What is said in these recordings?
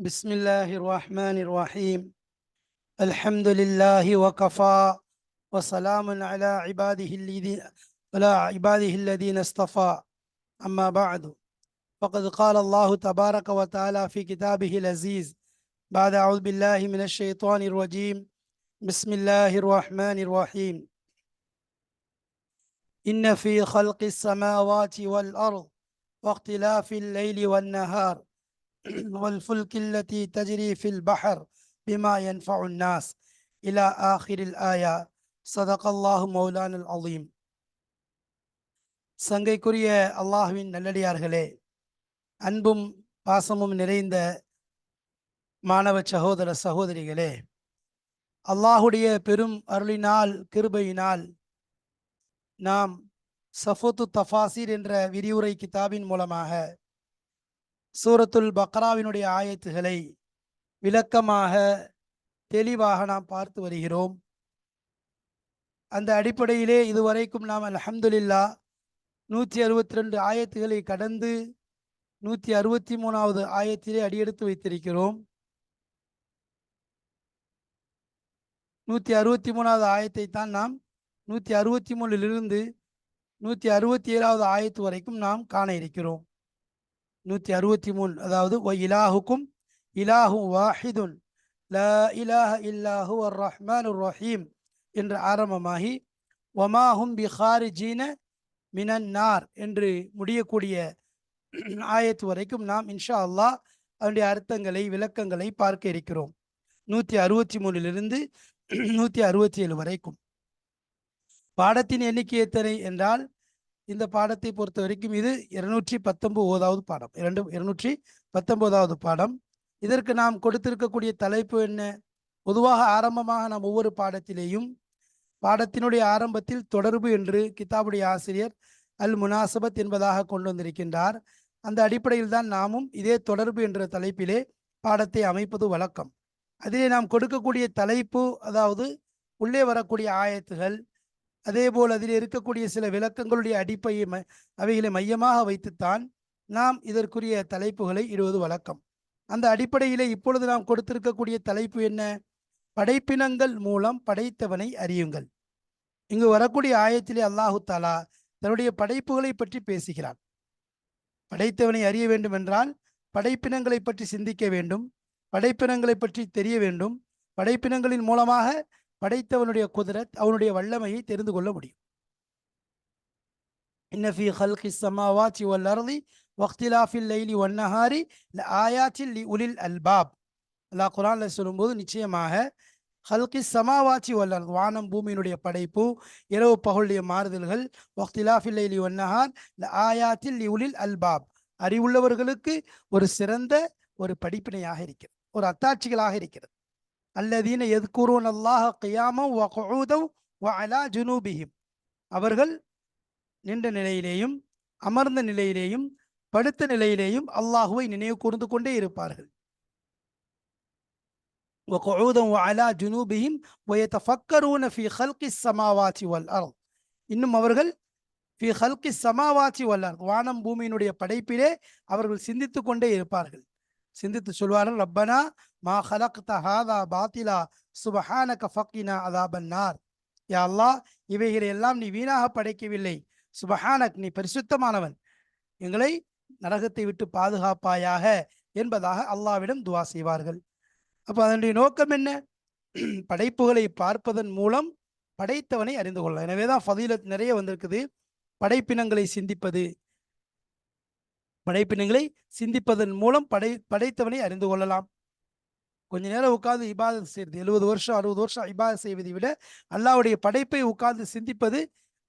بسم الله الرحمن الرحيم. الحمد لله وكفى وسلام على عباده الذين على عباده الذين اصطفى. أما بعد فقد قال الله تبارك وتعالى في كتابه العزيز بعد أعوذ بالله من الشيطان الرجيم. بسم الله الرحمن الرحيم. إن في خلق السماوات والأرض واختلاف الليل والنهار. والفلك التي تجري في البحر بما ينفع الناس إلى آخر الآية صدق الله مولانا العظيم சங்கைக்குரிய அல்லாஹுவின் நல்லடியார்களே அன்பும் பாசமும் நிறைந்த மாணவ சகோதர சகோதரிகளே அல்லாஹுடைய பெரும் அருளினால் கிருபையினால் நாம் சஃபத்து தஃபாசிர் என்ற விரிவுரை கிதாபின் மூலமாக சூரத்துல் பக்ராவினுடைய ஆயத்துகளை விளக்கமாக தெளிவாக நாம் பார்த்து வருகிறோம். அந்த அடிப்படையிலே இதுவரைக்கும் நாம் அல்ஹம்துலில்லா நூற்றி அறுபத்தி ரெண்டு ஆயத்துகளை கடந்து நூற்றி அறுபத்தி மூணாவது ஆயத்திலே அடியெடுத்து வைத்திருக்கிறோம். நூற்றி அறுபத்தி மூணாவது ஆயத்தை தான் நாம் நூற்றி அறுபத்தி மூணிலிருந்து நூற்றி அறுபத்தி ஏழாவது ஆயத்து வரைக்கும் நாம் காண இருக்கிறோம். நூற்றி அறுபத்தி மூணு அதாவது ஒ இலாஹுக்கும் இலாஹு வாஹிதுன் ல இலாஹ இல்லாஹு அர் ரஹ்மான் ரஹீம் என்று ஆரம்பமாகி ஒமாஹும் பி மினன்னார் என்று முடியக்கூடிய ஆயத்து வரைக்கும் நாம் இன்ஷா அல்லாஹ் அதனுடைய அர்த்தங்களை விளக்கங்களை பார்க்க இருக்கிறோம். நூற்றி அறுபத்தி மூணிலிருந்து நூற்றி அறுபத்தி ஏழு வரைக்கும். பாடத்தின் எண்ணிக்கை எத்தனை என்றால் இந்த பாடத்தை பொறுத்த வரைக்கும் இது இருநூற்றி பத்தொன்பதாவது பாடம். இரண்டு இருநூற்றி பத்தொன்பதாவது பாடம். இதற்கு நாம் கொடுத்திருக்கக்கூடிய தலைப்பு என்ன? பொதுவாக ஆரம்பமாக நாம் ஒவ்வொரு பாடத்திலேயும் பாடத்தினுடைய ஆரம்பத்தில் தொடர்பு என்று கிதாபுடைய ஆசிரியர் அல் முனாசபத் என்பதாக கொண்டு வந்திருக்கின்றார். அந்த அடிப்படையில் தான் நாமும் இதே தொடர்பு என்ற தலைப்பிலே பாடத்தை அமைப்பது வழக்கம். அதிலே நாம் கொடுக்கக்கூடிய தலைப்பு அதாவது உள்ளே வரக்கூடிய ஆயத்துகள் அதே போல் அதில் இருக்கக்கூடிய சில விளக்கங்களுடைய அடிப்பையை ம அவைகளை மையமாக வைத்துத்தான் நாம் இதற்குரிய தலைப்புகளை இடுவது வழக்கம். அந்த அடிப்படையிலே இப்பொழுது நாம் கொடுத்திருக்கக்கூடிய தலைப்பு என்ன? படைப்பினங்கள் மூலம் படைத்தவனை அறியுங்கள். இங்கு வரக்கூடிய ஆயத்திலே அல்லாஹு தாலா தன்னுடைய படைப்புகளை பற்றி பேசுகிறான். படைத்தவனை அறிய வேண்டும் என்றால் படைப்பினங்களை பற்றி சிந்திக்க வேண்டும். படைப்பினங்களை பற்றி தெரிய வேண்டும். படைப்பினங்களின் மூலமாக படைத்தவனுடைய குதிரத் அவனுடைய வல்லமையை தெரிந்து கொள்ள முடியும். இன்னஃபி ஹல்கி சமாவாச்சி வல் அர்லி வக்திலாஃபில் லைலி ஒன்னஹாரி ஆயாச்சில் லி உலில் அல்பாப். அல்லாஹ் குரான்ல சொல்லும்போது நிச்சயமாக ஹல்கி சமாவாச்சி வல்லர் வானம் பூமியினுடைய படைப்பு இரவு பகலுடைய மாறுதல்கள் வக்திலாஃபில் லைலி ஒன்னஹார் ஆயாத்தில் லி உலில் அல்பாப். அறிவுள்ளவர்களுக்கு ஒரு சிறந்த ஒரு படிப்பினையாக இருக்கிறது ஒரு அத்தாட்சிகளாக இருக்கிறது. அல்லதீன எதுக்குருவன் அல்லாஹ் கியாமம் வகூதம் அலா ஜுனூபிஹிம் அவர்கள் நின்ற நிலையிலேயும் அமர்ந்த நிலையிலேயும் படுத்த நிலையிலேயும் அல்லாஹுவை நினைவு கூர்ந்து கொண்டே இருப்பார்கள் وقعودا وعلى جنوبهم ويتفكرون في خلق السماوات والأرض இன்னும் அவர்கள் ஃபி ஹல்கி சமாவாச்சி வல்லார் வானம் பூமியினுடைய படைப்பிலே அவர்கள் சிந்தித்து கொண்டே இருப்பார்கள் சிந்தித்து சொல்வார்கள் ரப்பனா மா ஹலக்த தஹாதா பாத்திலா சுபஹான கஃபக்கினா அதாபன்னார் யா அல்லாஹ் இவைகளை எல்லாம் நீ வீணாக படைக்கவில்லை. சுபஹானக் நீ பரிசுத்தமானவன். எங்களை நரகத்தை விட்டு பாதுகாப்பாயாக என்பதாக அல்லாவிடம் துவா செய்வார்கள். அப்போ அதனுடைய நோக்கம் என்ன? படைப்புகளை பார்ப்பதன் மூலம் படைத்தவனை அறிந்து கொள்ளலாம். எனவே தான் ஃபதீலத் நிறைய வந்திருக்குது. படைப்பினங்களை சிந்திப்பது படைப்பினங்களை சிந்திப்பதன் மூலம் படை படைத்தவனை அறிந்து கொள்ளலாம். கொஞ்ச நேரம் உட்கார்ந்து இபாதத் செய்வது எழுபது வருஷம் அறுபது வருஷம் இபாதத் செய்வதை விட அல்லாவுடைய படைப்பை உட்கார்ந்து சிந்திப்பது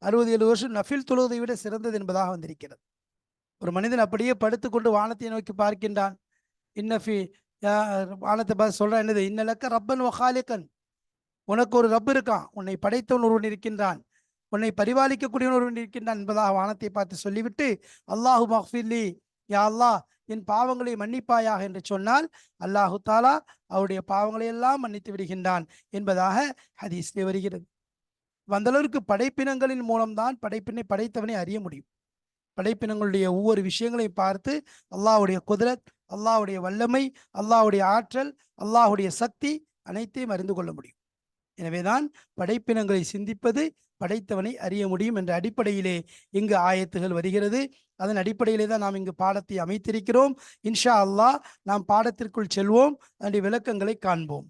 அறுபது எழுபது வருஷம் நஃபில் தொழுவதை விட சிறந்தது என்பதாக வந்திருக்கிறது. ஒரு மனிதன் அப்படியே படுத்துக்கொண்டு வானத்தை நோக்கி பார்க்கின்றான். இன்னஃபி வானத்தை பார்த்து சொல்றான் என்னது? இன்னலக்க ரப்பன் ஒஹாலிக்கன் உனக்கு ஒரு ரப் இருக்கான். உன்னை படைத்தவன் ஒருவன் இருக்கின்றான். உன்னை பரிபாலிக்கக்கூடியவன் ஒருவன் இருக்கின்றான் என்பதாக வானத்தை பார்த்து சொல்லிவிட்டு அல்லாஹு மஹ்ஃபில்லி யா அல்லாஹ் என் பாவங்களை மன்னிப்பாயாக என்று சொன்னால் அல்லாஹு தாலா அவருடைய பாவங்களை எல்லாம் மன்னித்து விடுகின்றான் என்பதாக ஹதீஸ்லே வருகிறது. அந்த அளவிற்கு படைப்பினங்களின் மூலம்தான் படைப்பினை படைத்தவனை அறிய முடியும். படைப்பினங்களுடைய ஒவ்வொரு விஷயங்களையும் பார்த்து அல்லாஹுடைய குதிரத் அல்லாஹுடைய வல்லமை அல்லாஹுடைய ஆற்றல் அல்லாஹுடைய சக்தி அனைத்தையும் அறிந்து கொள்ள முடியும். எனவேதான் படைப்பினங்களை சிந்திப்பது படைத்தவனை அறிய முடியும் என்ற அடிப்படையிலே இங்கு ஆயத்துகள் வருகிறது. அதன் அடிப்படையிலே தான் நாம் இங்கு பாடத்தை அமைத்திருக்கிறோம். இன்ஷா அல்லாஹ் நாம் பாடத்திற்குள் செல்வோம். அதனுடைய விளக்கங்களை காண்போம்.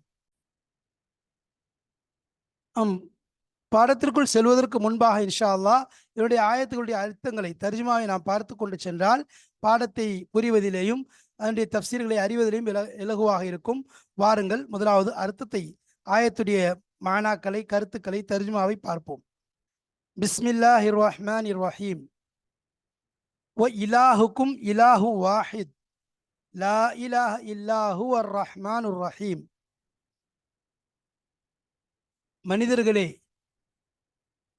ஆம் பாடத்திற்குள் செல்வதற்கு முன்பாக இன்ஷா அல்லா இதனுடைய ஆயத்துகளுடைய அர்த்தங்களை தர்ஜுமாவை நாம் பார்த்து கொண்டு சென்றால் பாடத்தை புரிவதிலேயும் அதனுடைய தப்சீர்களை அறிவதிலேயும் இலகுவாக இருக்கும். வாருங்கள் முதலாவது அர்த்தத்தை ஆயத்துடைய மானாக்களை கருத்துக்களை தர்ஜுமாவை பார்ப்போம். பிஸ்மில்லாஹிர் ரஹ்மானிர் ரஹீம் ஒ இலாஹுக்கும் இலாஹு வாஹித் லா இலாஹ இல்லாஹு அர் ரஹ்மானுர் ரஹீம் மனிதர்களே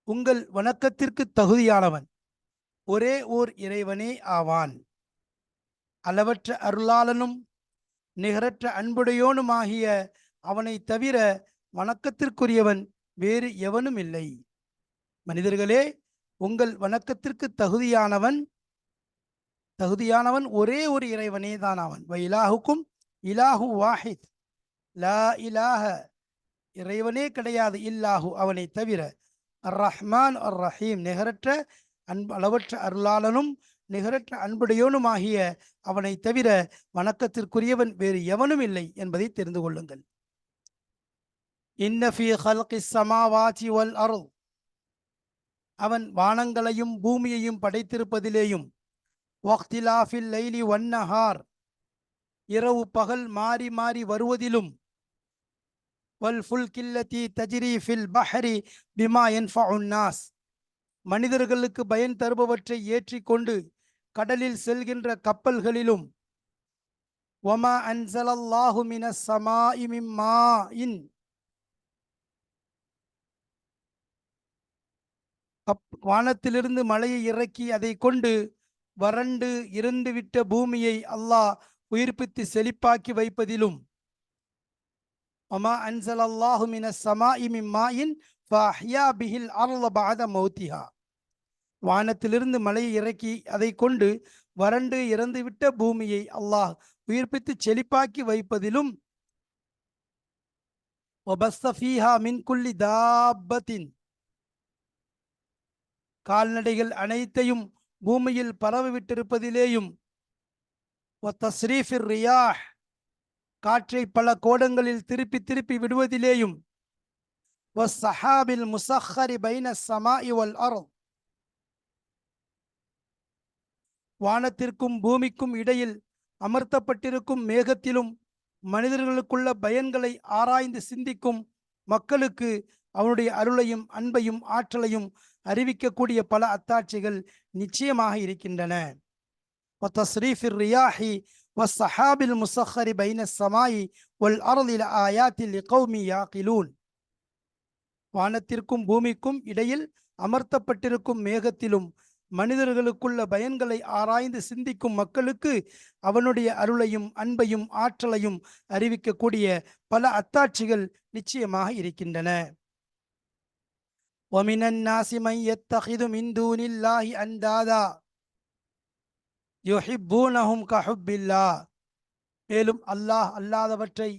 உங்கள் வணக்கத்திற்கு தகுதியானவன் ஒரே ஓர் இறைவனே ஆவான். அளவற்ற அருளாளனும் நிகரற்ற அன்புடையோனுமாகிய அவனை தவிர வணக்கத்திற்குரியவன் வேறு எவனும் இல்லை மனிதர்களே உங்கள் வணக்கத்திற்கு தகுதியானவன் தகுதியானவன் ஒரே ஒரு இறைவனே தான் அவன். வ இலாஹுக்கும் இலாஹு வாஹித். லா இலாஹ இறைவனே கிடையாது இல்லாஹு அவனை தவிர. அர் ரஹ்மான் அர் ரஹீம் நிகரற்ற அன்பு அளவற்ற அருளாளனும் நிகரற்ற அன்புடையோனுமாகிய அவனை தவிர வணக்கத்திற்குரியவன் வேறு எவனும் இல்லை என்பதை தெரிந்து கொள்ளுங்கள். இன்னஃபி ஹல்கி சமாவாச்சி வல் அருள் அவன் வானங்களையும் பூமியையும் படைத்திருப்பதிலேயும் வக்திலாஃபில் லைலி வன்னஹார் இரவு பகல் மாறி மாறி வருவதிலும் வல் ஃபுல் கில்லத்தி தஜிரி ஃபில் பஹரி பிமா என்ஃபஉன் மனிதர்களுக்கு பயன் தருபவற்றை ஏற்றிக்கொண்டு கடலில் செல்கின்ற கப்பல்களிலும் ஒமா அன்சலல்லாஹுமின சமா இமிம்மா இன் வானத்திலிருந்து மழையை இறக்கி அதை கொண்டு வறண்டு இருந்துவிட்ட பூமியை அல்லாஹ் உயிர்ப்பித்து செழிப்பாக்கி வைப்பதிலும். அமா அன்சல் அல்லாஹுமின சமா இமின் பிஹில் அருளபாத மௌத்திஹா. வானத்திலிருந்து மழையை இறக்கி அதை கொண்டு வறண்டு இறந்துவிட்ட பூமியை அல்லாஹ் உயிர்ப்பித்து செழிப்பாக்கி வைப்பதிலும். ஒபஸ்தஃபீஹா மின்குல்லி தாபத்தின் கால்நடைகள் அனைத்தையும் பூமியில் பரவிவிட்டிருப்பதிலேயும் தஸ்ரீஃபிர் ரியாஹ் காற்றை பல கோடங்களில் திருப்பி திருப்பி விடுவதிலேயும் வஸ்ஸஹாபில் முசஹரி பைன வானத்திற்கும் பூமிக்கும் இடையில் அமர்த்தப்பட்டிருக்கும் மேகத்திலும் மனிதர்களுக்குள்ள பயன்களை ஆராய்ந்து சிந்திக்கும் மக்களுக்கு அவனுடைய அருளையும் அன்பையும் ஆற்றலையும் அறிவிக்கக்கூடிய பல அத்தாட்சிகள் நிச்சயமாக இருக்கின்றன. வஸ்ஸஹாபில் முசஹரி பைன சமாயி ஒல் அருளில் ஆயாத்தில் இகௌமி யாக்கிலூன் வானத்திற்கும் பூமிக்கும் இடையில் அமர்த்தப்பட்டிருக்கும் மேகத்திலும் மனிதர்களுக்குள்ள பயன்களை ஆராய்ந்து சிந்திக்கும் மக்களுக்கு அவனுடைய அருளையும் அன்பையும் ஆற்றலையும் அறிவிக்கக்கூடிய பல அத்தாட்சிகள் நிச்சயமாக இருக்கின்றன. ومن الناس من يتخذ من دون الله أندادا يحبونهم كحب الله மேலும் அல்லாஹ் அல்லாதவற்றை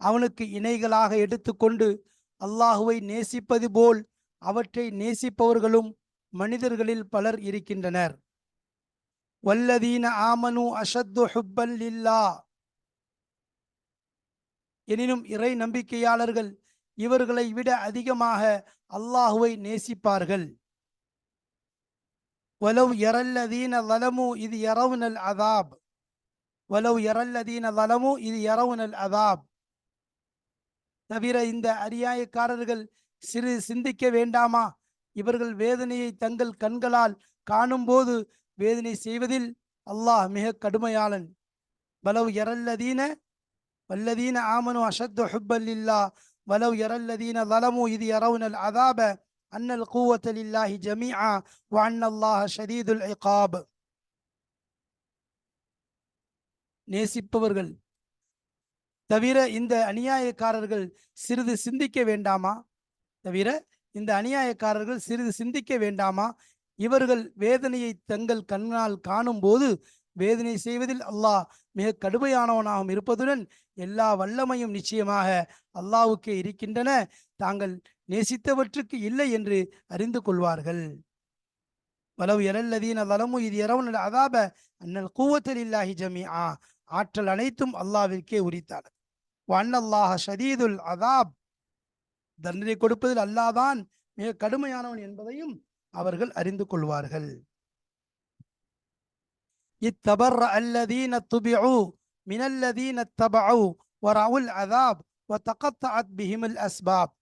அவனுக்கு இணைகளாக எடுத்துக்கொண்டு அல்லாஹுவை நேசிப்பது போல் அவற்றை நேசிப்பவர்களும் மனிதர்களில் பலர் இருக்கின்றனர் வல்லதீன ஆமனு அஷத்து ஹுப்பல் லில்லா எனினும் இறை நம்பிக்கையாளர்கள் இவர்களை விட அதிகமாக அல்லாஹுவை நேசிப்பார்கள். வலவ் எரல்லதீன வலமு இது எரவுனல் அதாப் வலவ் எரல்லதீன வலமு இது எரவுனல் அதாப் தவிர இந்த அரியாயக்காரர்கள் சிறு சிந்திக்க வேண்டாமா? இவர்கள் வேதனையை தங்கள் கண்களால் காணும்போது வேதனை செய்வதில் அல்லாஹ் மிக கடுமையாளன். வலவ் எரல்லதீன வல்லதீன ஆமனு அஷத்து ஹுப்பல்லில்லா வலவ் எரல்லதீன வலமு இது எரவுனல் அதாப அன்னல் கூவத்தல் இல்லாஹி ஜமீஆ வண்ணல்லாஹ ஷதீதுல் இகாப். நேசிப்பவர்கள் தவிர இந்த அநியாயக்காரர்கள் சிறிது சிந்திக்க வேண்டாமா? தவிர இந்த அநியாயக்காரர்கள் சிறிது சிந்திக்க வேண்டாமா? இவர்கள் வேதனையை தங்கள் கண்ணால் காணும்போது வேதனை செய்வதில் அல்லாஹ் மிக கடுமையானவனாகவும் இருப்பதுடன் எல்லா வல்லமையும் நிச்சயமாக அல்லாஹ்வுக்கே இருக்கின்றன. தாங்கள் நேசித்தவற்றுக்கு இல்லை என்று அறிந்து கொள்வார்கள். வலவு எரல்லதீன வலமு இது இரவுன அதாப அன்னல் கூவத்தல் இல்லாஹி ஜமி ஆ ஆற்றல் அனைத்தும் அல்லாவிற்கே உரித்தானது வன்னல்லாஹ ஷதீதுல் அதாப். தண்டனை கொடுப்பதில் அல்லாதான் மிக கடுமையானவன் என்பதையும் அவர்கள் அறிந்து கொள்வார்கள். இத்தபர்ர அல்லதீன துபிஉ மினல்லதீன தபஉ வரவுல் அதாப் வதகத்தஅத் பிஹிமுல் அஸ்பாப்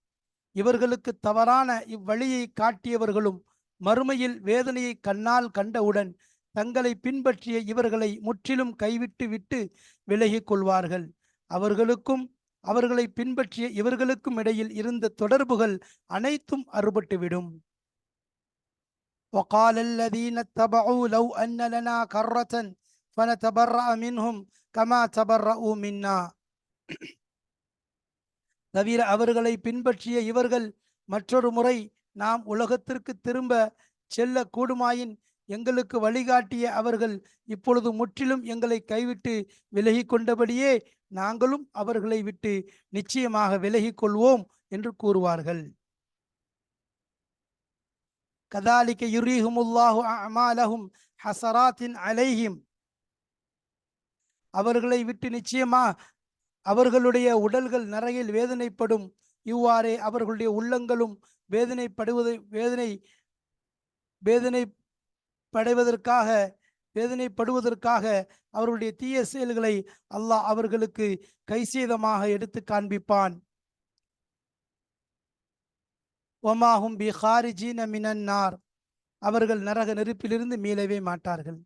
இவர்களுக்கு தவறான இவ்வழியை காட்டியவர்களும் மறுமையில் வேதனையை கண்ணால் கண்டவுடன் தங்களை பின்பற்றிய இவர்களை முற்றிலும் கைவிட்டு விட்டு விலகிக் கொள்வார்கள். அவர்களுக்கும் அவர்களை பின்பற்றிய இவர்களுக்கும் இடையில் இருந்த தொடர்புகள் அனைத்தும் அறுபட்டுவிடும். وقال الذين اتبعوا لو أن لنا كرة فنتبرأ منهم كما تبرؤوا منا தவிர அவர்களை பின்பற்றிய இவர்கள் மற்றொரு முறை நாம் உலகத்திற்கு திரும்ப செல்ல கூடுமாயின் எங்களுக்கு வழிகாட்டிய அவர்கள் இப்பொழுது முற்றிலும் எங்களை கைவிட்டு விலகிக் கொண்டபடியே நாங்களும் அவர்களை விட்டு நிச்சயமாக விலகிக் கொள்வோம் என்று கூறுவார்கள் கதாலிக்க யுரீஹுமுல்லாஹு அமாலஹும் ஹசராத்தின் அலைஹிம் அவர்களை விட்டு நிச்சயமா அவர்களுடைய உடல்கள் நரையில் வேதனைப்படும் இவ்வாறே அவர்களுடைய உள்ளங்களும் வேதனைப்படுவதை வேதனை வேதனை படைவதற்காக வேதனைப்படுவதற்காக அவர்களுடைய தீய செயல்களை அல்லாஹ் அவர்களுக்கு கைசேதமாக எடுத்து காண்பிப்பான் ஒமாஹும் பி ஹாரிஜீன மினன்னார் அவர்கள் நரக நெருப்பிலிருந்து மீளவே மாட்டார்கள்.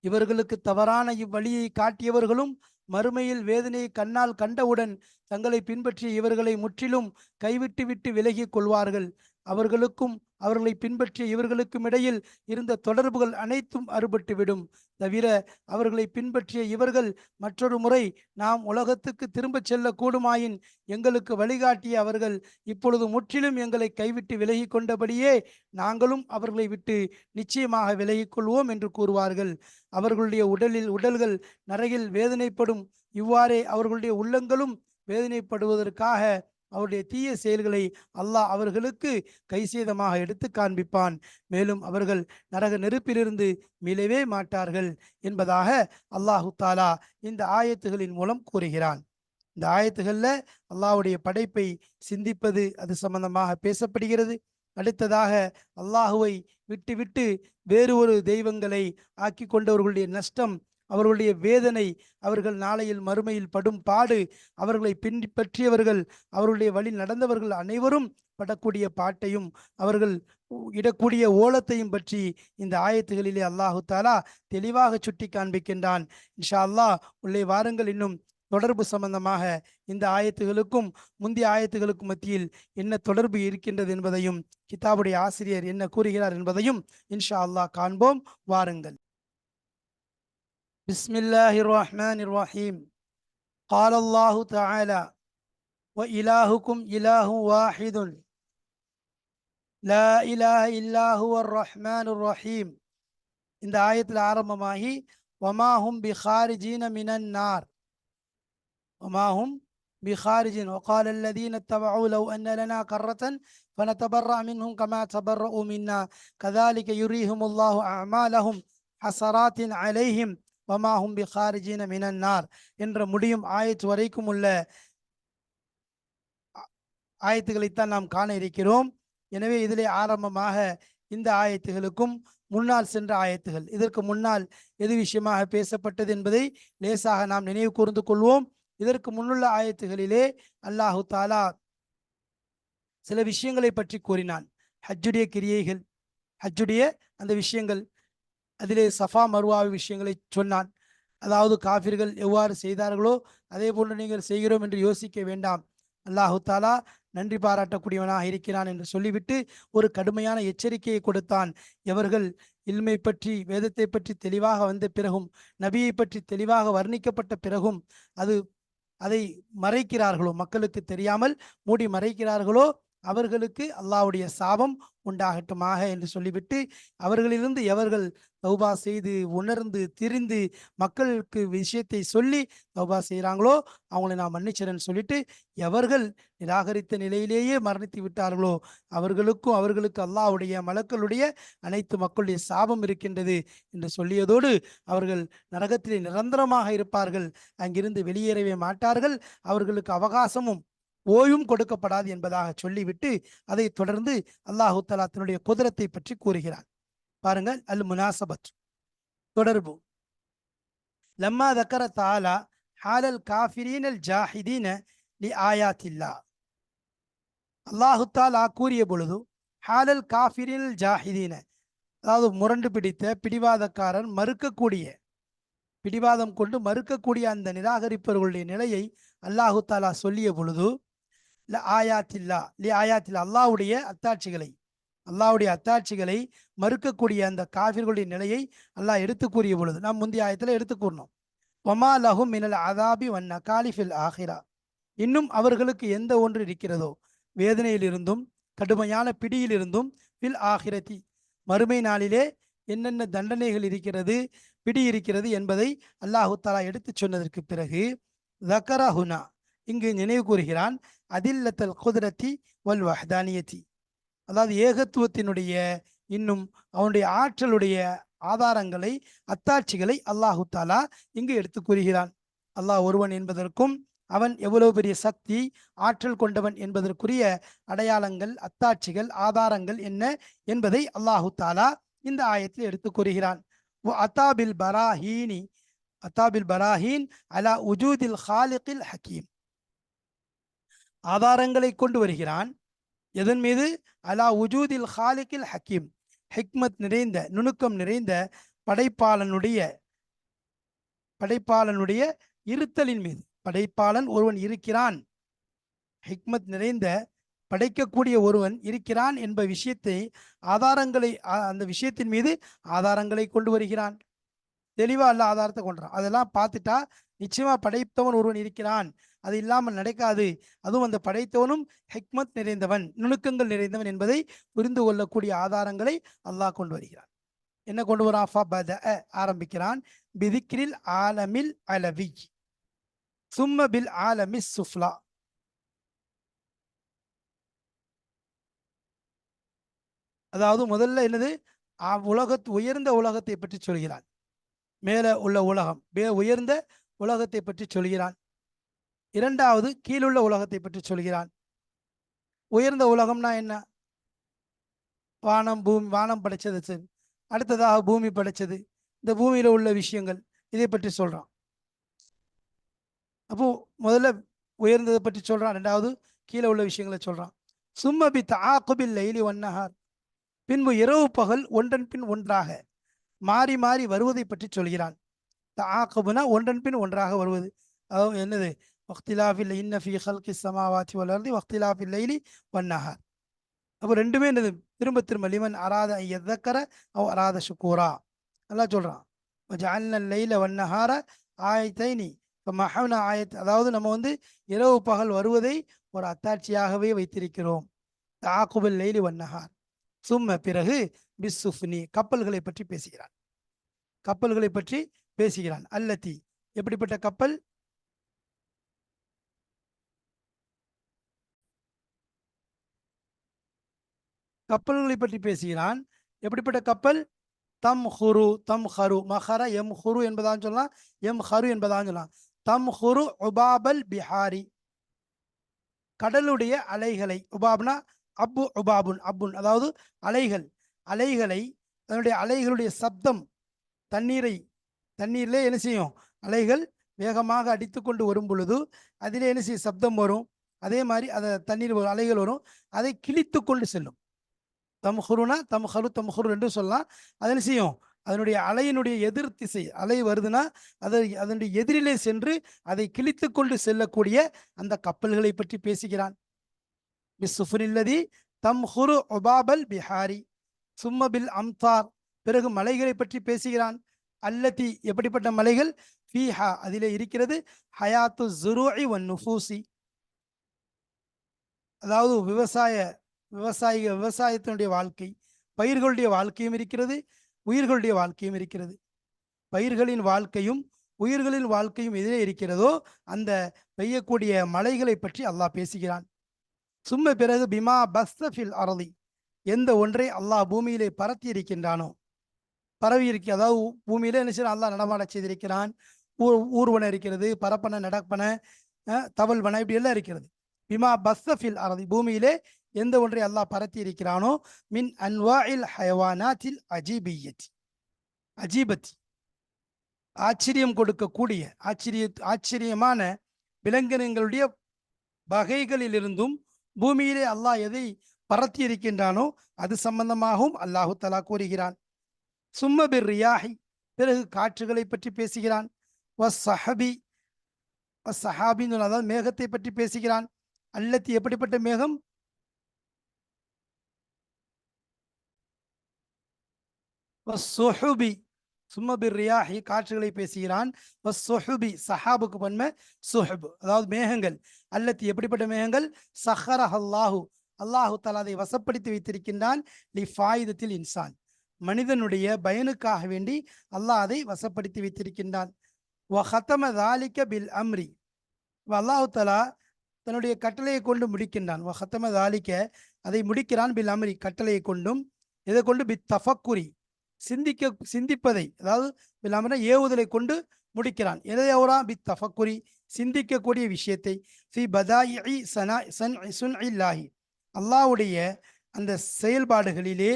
இவர்களுக்கு தவறான இவ்வழியை காட்டியவர்களும் மறுமையில் வேதனையை கண்ணால் கண்டவுடன் தங்களை பின்பற்றிய இவர்களை முற்றிலும் கைவிட்டு விட்டு விலகிக் கொள்வார்கள். அவர்களுக்கும் அவர்களை பின்பற்றிய இவர்களுக்கும் இடையில் இருந்த தொடர்புகள் அனைத்தும் அறுபட்டுவிடும் தவிர அவர்களை பின்பற்றிய இவர்கள் மற்றொரு முறை நாம் உலகத்துக்கு திரும்பச் செல்லக்கூடுமாயின் எங்களுக்கு வழிகாட்டிய அவர்கள் இப்பொழுது முற்றிலும் எங்களை கைவிட்டு விலகி கொண்டபடியே நாங்களும் அவர்களை விட்டு நிச்சயமாக விலகிக்கொள்வோம் என்று கூறுவார்கள். அவர்களுடைய உடலில் உடல்கள் நரையில் வேதனைப்படும். இவ்வாறே அவர்களுடைய உள்ளங்களும் வேதனைப்படுவதற்காக அவருடைய தீய செயல்களை அல்லாஹ் அவர்களுக்கு கைசேதமாக எடுத்து காண்பிப்பான். மேலும் அவர்கள் நரக நெருப்பிலிருந்து மீளவே மாட்டார்கள் என்பதாக அல்லாஹு தாலா இந்த ஆயத்துகளின் மூலம் கூறுகிறான். இந்த ஆயத்துகளில் அல்லாஹ்வுடைய படைப்பை சிந்திப்பது அது சம்பந்தமாக பேசப்படுகிறது. அடுத்ததாக அல்லாஹுவை விட்டுவிட்டு வேறு ஒரு தெய்வங்களை ஆக்கி கொண்டவர்களுடைய நஷ்டம் அவர்களுடைய வேதனை அவர்கள் நாளையில் மறுமையில் படும் பாடு அவர்களை பின்பற்றியவர்கள் அவர்களுடைய வழி நடந்தவர்கள் அனைவரும் படக்கூடிய பாட்டையும் அவர்கள் இடக்கூடிய ஓலத்தையும் பற்றி இந்த ஆயத்துகளிலே அல்லாஹு தாலா தெளிவாக சுட்டி காண்பிக்கின்றான் இன்ஷா அல்லாஹ் உள்ளே வாருங்கள். இன்னும் தொடர்பு சம்பந்தமாக இந்த ஆயத்துகளுக்கும் முந்தைய ஆயத்துகளுக்கும் மத்தியில் என்ன தொடர்பு இருக்கின்றது என்பதையும் கிதாபுடைய ஆசிரியர் என்ன கூறுகிறார் என்பதையும் இன்ஷா அல்லாஹ் காண்போம். வாருங்கள். بسم الله الرحمن الرحيم قال الله تعالى وإلهكم إله واحد لا إله إلا هو الرحمن الرحيم இந்த ஆயத்தில் ஆரம்பமாகி வமாஹும் பிஹாரிஜீன மினன் நார் வமாஹும் بخارج وقال الذين اتبعوا لو أن لنا كرة فنتبرأ منهم كما تبرؤوا منا كذلك يريهم الله أعمالهم حسرات عليهم வமாஹும் பி ஹாரிஜீன மினன்னார் என்ற முடியும் ஆயத்து வரைக்கும் உள்ள ஆயத்துக்களைத்தான் நாம் காண இருக்கிறோம். எனவே இதிலே ஆரம்பமாக இந்த ஆயத்துகளுக்கும் முன்னால் சென்ற ஆயத்துகள். இதற்கு முன்னால் எது விஷயமாக பேசப்பட்டது என்பதை லேசாக நாம் நினைவு கூர்ந்து கொள்வோம். இதற்கு முன்னுள்ள ஆயத்துகளிலே அல்லாஹு தாலா சில விஷயங்களை பற்றி கூறினான். ஹஜ்ஜுடைய கிரியைகள் ஹஜ்ஜுடைய அந்த விஷயங்கள் அதிலே சஃபா மருவாவி விஷயங்களை சொன்னான். அதாவது காஃபிர்கள் எவ்வாறு செய்தார்களோ அதே போன்று நீங்கள் செய்கிறோம் என்று யோசிக்க வேண்டாம். அல்லாஹு தாலா நன்றி பாராட்டக்கூடியவனாக இருக்கிறான் என்று சொல்லிவிட்டு ஒரு கடுமையான எச்சரிக்கையை கொடுத்தான். எவர்கள் இல்மை பற்றி வேதத்தை பற்றி தெளிவாக வந்த பிறகும் நபியை பற்றி தெளிவாக வர்ணிக்கப்பட்ட பிறகும் அது அதை மறைக்கிறார்களோ? மக்களுக்கு தெரியாமல் மூடி மறைக்கிறார்களோ? அவர்களுக்கு அல்லாஹ்வுடைய சாபம் உண்டாகட்டுமாக என்று சொல்லிவிட்டு அவர்களிலிருந்து எவர்கள் தௌபா செய்து உணர்ந்து திரிந்து மக்களுக்கு விஷயத்தை சொல்லி தௌபா செய்கிறாங்களோ அவங்களை நான் மன்னிச்சிறேன்னு சொல்லிட்டு எவர்கள் நிராகரித்த நிலையிலேயே மரணித்து விட்டார்களோ அவர்களுக்கும் அவர்களுக்கு அல்லாஹ்வுடைய மலக்களுடைய அனைத்து மக்களுடைய சாபம் இருக்கின்றது என்று சொல்லியதோடு அவர்கள் நரகத்திலே நிரந்தரமாக இருப்பார்கள் அங்கிருந்து வெளியேறவே மாட்டார்கள் அவர்களுக்கு அவகாசமும் ஓய்வும் கொடுக்கப்படாது என்பதாக சொல்லிவிட்டு அதை தொடர்ந்து அல்லாஹு தலா தன்னுடைய குதிரத்தை பற்றி கூறுகிறார். பாருங்கள் அல் முனாசபத். தொடர்பு. லம்மா தக்கர தாலா ஹாலல் காஃபிரீன் அல் ஜாஹிதீன லி ஆயாத்தில்லா. அல்லாஹு தாலா கூறிய பொழுது ஹாலல் காஃபிரீன் அல் ஜாஹிதீன அதாவது முரண்டு பிடித்த பிடிவாதக்காரன் மறுக்கக்கூடிய பிடிவாதம் கொண்டு மறுக்கக்கூடிய அந்த நிராகரிப்பவர்களுடைய நிலையை அல்லாஹு தாலா சொல்லிய பொழுது ல ஆயாத்தில்லா லி ஆயாத்தில்லா அல்லாஹ்வுடைய அத்தாட்சிகளை. அல்லாஹ்வுடைய அத்தாட்சிகளை மறுக்கக்கூடிய அந்த காஃபிர்களுடைய நிலையை அல்லாஹ் எடுத்து கூறிய பொழுது நாம் முந்தைய ஆயத்தில் எடுத்து கூறினோம் ஒமா லஹும் மினல் அதாபி வன் நகாலிஃபில் ஆஹிரா. இன்னும் அவர்களுக்கு எந்த ஒன்று இருக்கிறதோ வேதனையிலிருந்தும் கடுமையான பிடியிலிருந்தும் வில் ஆகிரதி மறுமை நாளிலே என்னென்ன தண்டனைகள் இருக்கிறது பிடி இருக்கிறது என்பதை அல்லாஹு தாலா எடுத்துச் சொன்னதற்கு பிறகு ஹுனா இங்கு நினைவு கூறுகிறான் அதில்லத்தல் குதிரத்தி வல் வஹ்தானியத்தி. அதாவது ஏகத்துவத்தினுடைய இன்னும் அவனுடைய ஆற்றலுடைய ஆதாரங்களை அத்தாட்சிகளை அல்லாஹு தாலா இங்கு எடுத்து கூறுகிறான். அல்லாஹ் ஒருவன் என்பதற்கும் அவன் எவ்வளவு பெரிய சக்தி ஆற்றல் கொண்டவன் என்பதற்குரிய அடையாளங்கள் அத்தாட்சிகள் ஆதாரங்கள் என்ன என்பதை அல்லாஹு தாலா இந்த ஆயத்தில் எடுத்து கூறுகிறான். அத்தாபில் பராஹீனி அத்தாபில் பராஹீன் அலா உஜூதில் ஹாலிகில் ஹக்கீம். ஆதாரங்களை கொண்டு வருகிறான். எதன் மீது? அலா உஜூதில் ஹாலிக்கில் ஹக்கீம். ஹிக்மத் நிறைந்த நுணுக்கம் நிறைந்த படைப்பாளனுடைய படைப்பாளனுடைய இருத்தலின் மீது. படைப்பாளன் ஒருவன் இருக்கிறான். ஹிக்மத் நிறைந்த படைக்கக்கூடிய ஒருவன் இருக்கிறான் என்ப விஷயத்தை ஆதாரங்களை அந்த விஷயத்தின் மீது ஆதாரங்களை கொண்டு வருகிறான். தெளிவாக அல்ல ஆதாரத்தை கொண்டுறான் அதெல்லாம் பார்த்துட்டா நிச்சயமா படைத்தவன் ஒருவன் இருக்கிறான். அது இல்லாமல் நடக்காது. அதுவும் அந்த படைத்தவனும் ஹெக்மத் நிறைந்தவன் நுணுக்கங்கள் நிறைந்தவன் என்பதை புரிந்து கொள்ளக்கூடிய ஆதாரங்களை அல்லாஹ் கொண்டு வருகிறான். என்ன கொண்டு வரான்? ஃபபத ஆரம்பிக்கிறான். பிதிக்ரில் ஆலமில் அலவி. சும்ம பில் ஆலமி சுஃப்லா. அதாவது முதல்ல என்னது? ஆ- உலகத் உயர்ந்த உலகத்தை பற்றி சொல்கிறான். மேலே உள்ள உலகம் மே உயர்ந்த உலகத்தை பற்றி சொல்கிறான். இரண்டாவது கீழுள்ள உலகத்தை பற்றி சொல்கிறான். உயர்ந்த உலகம்னா என்ன? வானம் பூமி வானம் படைச்சது சரி அடுத்ததாக பூமி படைச்சது. இந்த பூமியில உள்ள விஷயங்கள். இதை பற்றி சொல்றான். அப்போ முதல்ல உயர்ந்ததை பற்றி சொல்றான். ரெண்டாவது கீழே உள்ள விஷயங்களை சொல்றான். சும்மபி தாக்குபில் லைலி ஒன்னஹார் பின்பு இரவு பகல் ஒன்றன் பின் ஒன்றாக மாறி மாறி வருவதை பற்றி சொல்கிறான். தாக்குபுனா ஒன்றன் பின் ஒன்றாக வருவது. அதாவது என்னது? வக்திலாஃபில் இன்னஃபி ஹல்கி சமாவாத்தி வளர்ந்து வக்திலாஃபில் லைலி வன்னஹார் அப்போ ரெண்டுமே என்னது திரும்ப திரும்ப லிமன் அராத எதக்கர அவ் அராத சுக்கூரா நல்லா சொல்றான் ஜஅல்ன லைல வன்னஹார ஆயத்தைனி இப்போ மஹவன ஆயத் அதாவது நம்ம வந்து இரவு பகல் வருவதை ஒரு அத்தாட்சியாகவே வைத்திருக்கிறோம் தாக்குபல் லைலி வன்னஹார் சும்ம பிறகு பிஸ்ஸுஃப்னி கப்பல்களை பற்றி பேசுகிறான். கப்பல்களை பற்றி பேசுகிறான். அல்லத்தி. எப்படிப்பட்ட கப்பல்? கப்பல்களை பற்றி பேசுகிறான். எப்படிப்பட்ட கப்பல்? தம் ஹுரு தம் ஹரு. மஹர எம் ஹுரு என்பதான் சொல்லலாம் எம் ஹரு என்பதான் சொல்லலாம் தம் ஹுரு உபாபல் பிஹாரி. கடலுடைய அலைகளை உபாப்னா அப்பு உபாபுன் அப்புன். அதாவது அலைகள். அலைகளை அதனுடைய அலைகளுடைய சப்தம் தண்ணீரை தண்ணீரிலே என்ன செய்யும்? அலைகள் வேகமாக அடித்து கொண்டு வரும் பொழுது அதிலே என்ன செய்யும்? சப்தம் வரும். அதே மாதிரி அதை தண்ணீர் வரும் அலைகள் வரும். அதை கிழித்து கொண்டு செல்லும். தம்ஹுருனா தம்ஹரு தம்ஹுரு என்று சொல்லலாம். அதன் செய்யும்? அதனுடைய அலையினுடைய எதிர் திசை அலை வருதுன்னா அதை அதனுடைய எதிரிலே சென்று அதை கிழித்து கொண்டு செல்லக்கூடிய அந்த கப்பல்களை பற்றி பேசுகிறான். பிசுஃபுனில்லதி தம்ஹுரு ஒபாபல் பிஹாரி சும்ம பில் அம்தார் பிறகு மலைகளை பற்றி பேசுகிறான். அல்லதி எப்படிப்பட்ட மலைகள்? ஃபீஹா அதிலே இருக்கிறது ஹயாத்து ஜுரூஇ ஒன் நுஃபூசி. அதாவது விவசாய விவசாயிக விவசாயத்தினுடைய வாழ்க்கை பயிர்களுடைய வாழ்க்கையும் இருக்கிறது உயிர்களுடைய வாழ்க்கையும் இருக்கிறது. பயிர்களின் வாழ்க்கையும் உயிர்களின் வாழ்க்கையும் எதிரே இருக்கிறதோ அந்த பெய்யக்கூடிய மலைகளை பற்றி அல்லாஹ் பேசுகிறான். சும்ம பிறகு பிமா பஸ்தஃபில் அரளி எந்த ஒன்றை அல்லாஹ் பூமியிலே பரத்தி இருக்கின்றானோ பரவி இருக்க அதாவது பூமியில என்ன செய்யறான் அல்லாஹ் நடமாட செய்திருக்கிறான். ஊர் ஊர்வன இருக்கிறது பரப்பன நடப்பன அஹ், தவழ்வன இப்படி எல்லாம் இருக்கிறது. பிமா பஸ்தஃபில் அரளி பூமியிலே எந்த ஒன்றை அல்லாஹ் பரத்தி இருக்கிறானோ மின் அன்வாயில் ஹயவானாத்தில் அஜீபியத். அஜீபத். ஆச்சரியம் கொடுக்கக்கூடிய ஆச்சரிய ஆச்சரியமான விலங்கினங்களுடைய வகைகளிலிருந்தும் பூமியிலே அல்லாஹ் எதை பரத்தி இருக்கின்றானோ அது சம்பந்தமாகவும் அல்லாஹு தலா கூறுகிறான். சும்ம ரியாஹி பிறகு காற்றுகளை பற்றி பேசுகிறான். வஸ் சஹபி வஸ் சஹாபின்னு அதாவது மேகத்தை பற்றி பேசுகிறான். அல்லத்தி எப்படிப்பட்ட மேகம்? சொஹுபி சும்ம ரியாஹி காற்றுகளை பேசுகிறான். சொஹுபி சஹாபுக்கு பன்மை சுஹுப். அதாவது மேகங்கள். அல்லத்தி எப்படிப்பட்ட மேகங்கள்? சஹரஹ் அல்லாஹு அல்லாஹு தலா அதை வசப்படுத்தி வைத்திருக்கின்றான். லி ஃபாயிதத்தில் இன்சான். மனிதனுடைய பயனுக்காக வேண்டி அல்லாஹ் அதை வசப்படுத்தி வைத்திருக்கின்றான். வ ஹத்தம தாலிக்க பில் அம்ரி. அல்லாஹு தலா தன்னுடைய கட்டளையை கொண்டு முடிக்கின்றான். வ ஹத்தம தாலிக்க அதை முடிக்கிறான் பில் அம்ரி கட்டளையை கொண்டும். இதை கொண்டு? பி தஃபக்குரி. சிந்திக்க சிந்திப்பதை அதாவது இல்லாமல் ஏவுதலை கொண்டு முடிக்கிறான். எதை அவரா? பி தஃபக்குரி சிந்திக்கக்கூடிய விஷயத்தை. ஃபி பதாயி சனா சன் சுன் இல்லாஹி அல்லாஹ்வுடைய அந்த செயல்பாடுகளிலே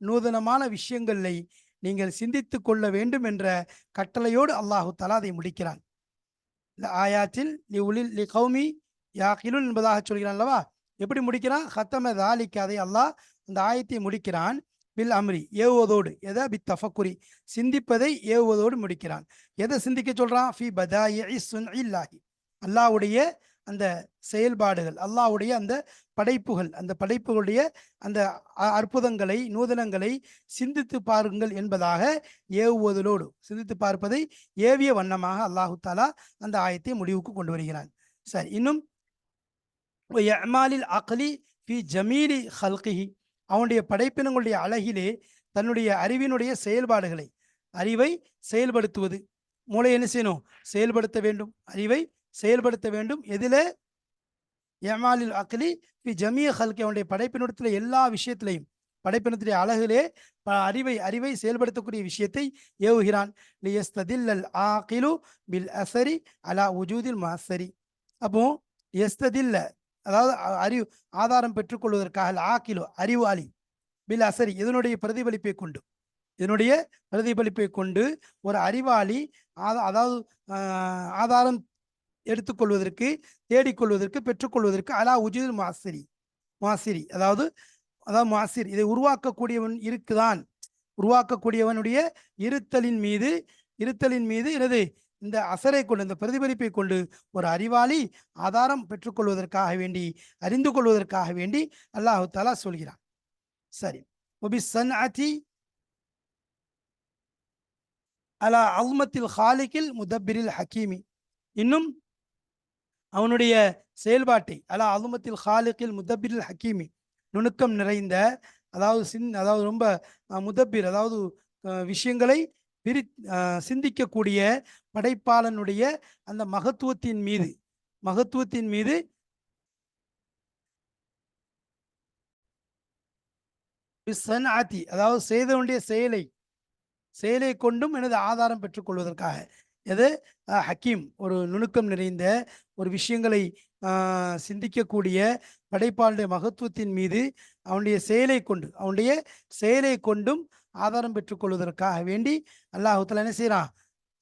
நூதனமான விஷயங்களை நீங்கள் சிந்தித்து கொள்ள வேண்டும் என்ற கட்டளையோடு அல்லாஹு தலா அதை முடிக்கிறான். இந்த ஆயாத்தில் லி உலில் லி கௌமி யாக்கிலுன் என்பதாக சொல்கிறான் அல்லவா? எப்படி முடிக்கிறான்? ஹத்தம தாலிக்க அதை அல்லாஹ் அந்த ஆயத்தை முடிக்கிறான். பில் அம்ரி ஏவுவதோடு எதை? பி தஃபக்குரி. சிந்திப்பதை ஏவுவதோடு முடிக்கிறான். எதை சிந்திக்க சொல்கிறான் ஃபி பதாயி சுன் இல்லாஹி. அல்லாஹ்வுடைய அந்த செயல்பாடுகள் அல்லாஹ்வுடைய அந்த படைப்புகள் அந்த படைப்புகளுடைய அந்த அ- அற்புதங்களை நூதனங்களை சிந்தித்து பாருங்கள் என்பதாக ஏவுவதலோடு சிந்தித்து பார்ப்பதை ஏவிய வண்ணமாக அல்லாஹு தாலா அந்த ஆயத்தை முடிவுக்கு கொண்டு வருகிறான். சரி இன்னும் யமாலில் அக்லி ஃபி ஜமீலி ஹல்கிஹி. அவனுடைய படைப்பினங்களுடைய அழகிலே தன்னுடைய அறிவினுடைய செயல்பாடுகளை அறிவை செயல்படுத்துவது. மூளை என்ன செய்யணும்? செயல்படுத்த வேண்டும். அறிவை செயல்படுத்த வேண்டும். எதிலே? யமாலில் அக்லி பி ஜமிய ஹல்கி அவனுடைய படைப்பினத்தில் எல்லா விஷயத்திலையும் படைப்பினத்துடைய அழகிலே ப- அறிவை அறிவை செயல்படுத்தக்கூடிய விஷயத்தை ஏவுகிறான். லியஸ்ததில்லல் ஆகிலு பில் அசரி அலா உஜூதில் மாசரி அப்போ எஸ்ததில்ல அதாவது அறிவு ஆதாரம் பெற்றுக்கொள்வதற்காக ஆக்கிலு அறிவாளி பில் அசரி இதனுடைய பிரதிபலிப்பை கொண்டு. இதனுடைய பிரதிபலிப்பை கொண்டு ஒரு அறிவாளி அதாவது ஆதாரம் எடுத்துக்கொள்வதற்கு தேடிக்கொள்வதற்கு பெற்றுக்கொள்வதற்கு அலா உஜிது மாசிரி மாசிரி அதாவது அதாவது மாசிர் இதை உருவாக்கக்கூடியவன் இருக்குதான். உருவாக்கக்கூடியவனுடைய இருத்தலின் மீது இருத்தலின் மீது எனது இந்த அசரை கொண்டு இந்த பிரதிபலிப்பை கொண்டு ஒரு அறிவாளி ஆதாரம் பெற்றுக்கொள்வதற்காக வேண்டி அறிந்து கொள்வதற்காக வேண்டி அல்லாஹு தாலா சொல்கிறான். சரி. ஒபி சன் அதி அலா அல்மத்தில் ஹாலிக்கில் முதப்பிரில் ஹக்கீமி இன்னும் அவனுடைய செயல்பாட்டை அலா அலுமத்தில் ஹாலிக்கில் முதப்பிரில் ஹக்கீமி நுணுக்கம் நிறைந்த அதாவது சின் அதாவது ரொம்ப முதப்பிர் அதாவது விஷயங்களை பிரி சிந்திக்கக்கூடிய படைப்பாளனுடைய அந்த மகத்துவத்தின் மீது. மகத்துவத்தின் மீது பிஸ்ஸன்ஆத்தி, அதாவது செய்தவனுடைய செயலை செயலை கொண்டும் எனது ஆதாரம் பெற்றுக்கொள்வதற்காக. எது? ஹக்கீம் ஒரு நுணுக்கம் நிறைந்த ஒரு விஷயங்களை சிந்திக்கக்கூடிய படைப்பாளுடைய மகத்துவத்தின் மீது அவனுடைய செயலை கொண்டு அவனுடைய செயலை கொண்டும் ஆதாரம் பெற்றுக்கொள்வதற்காக வேண்டி அல்லாஹ் என்ன செய்கிறான்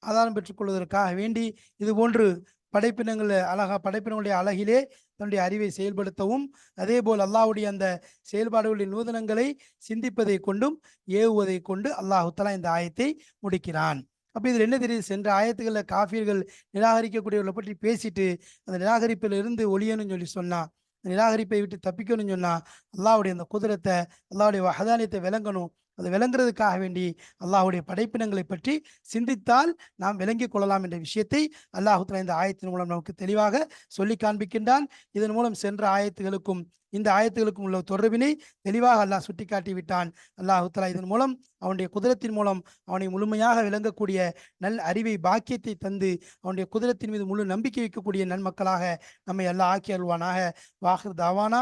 ஆதாரம் பெற்றுக்கொள்வதற்காக வேண்டி இது போன்று படைப்பினங்கள் அழகா படைப்பினங்களுடைய அழகிலே தன்னுடைய அறிவை செயல்படுத்தவும் அதே போல் அல்லாஹுடைய அந்த செயல்பாடுகளுடைய நூதனங்களை சிந்திப்பதை கொண்டும் ஏவுவதை கொண்டு அல்லாஹுத்தலா இந்த ஆயத்தை முடிக்கிறான். அப்போ இதில் என்ன தெரியுது? சென்ற ஆயத்துக்களில் காஃபியர்கள் நிராகரிக்கக்கூடியவர்களை பற்றி பேசிட்டு அந்த நிராகரிப்பில் இருந்து ஒளியணும்னு சொல்லி சொன்னான் அந்த நிராகரிப்பை விட்டு தப்பிக்கணும்னு சொன்னால் அல்லாவுடைய அந்த குதிரத்தை அல்லாவுடைய வஹதானியத்தை விளங்கணும் அது விளங்குறதுக்காக வேண்டி அல்லாஹுடைய படைப்பினங்களை பற்றி சிந்தித்தால் நாம் விளங்கிக் கொள்ளலாம் என்ற விஷயத்தை அல்லாஹுத்தலா இந்த ஆயத்தின் மூலம் நமக்கு தெளிவாக சொல்லி காண்பிக்கின்றான். இதன் மூலம் சென்ற ஆயத்துகளுக்கும் இந்த ஆயத்துகளுக்கும் உள்ள தொடர்பினை தெளிவாக அல்லாஹ் சுட்டிக்காட்டி விட்டான். அல்லாஹுத்தலா இதன் மூலம் அவனுடைய குதிரத்தின் மூலம் அவனை முழுமையாக விளங்கக்கூடிய நல் அறிவை பாக்கியத்தை தந்து அவனுடைய குதிரத்தின் மீது முழு நம்பிக்கை வைக்கக்கூடிய நன்மக்களாக நம்மை எல்லா ஆக்கி அருள்வானாக. வாஹிர் தாவானா.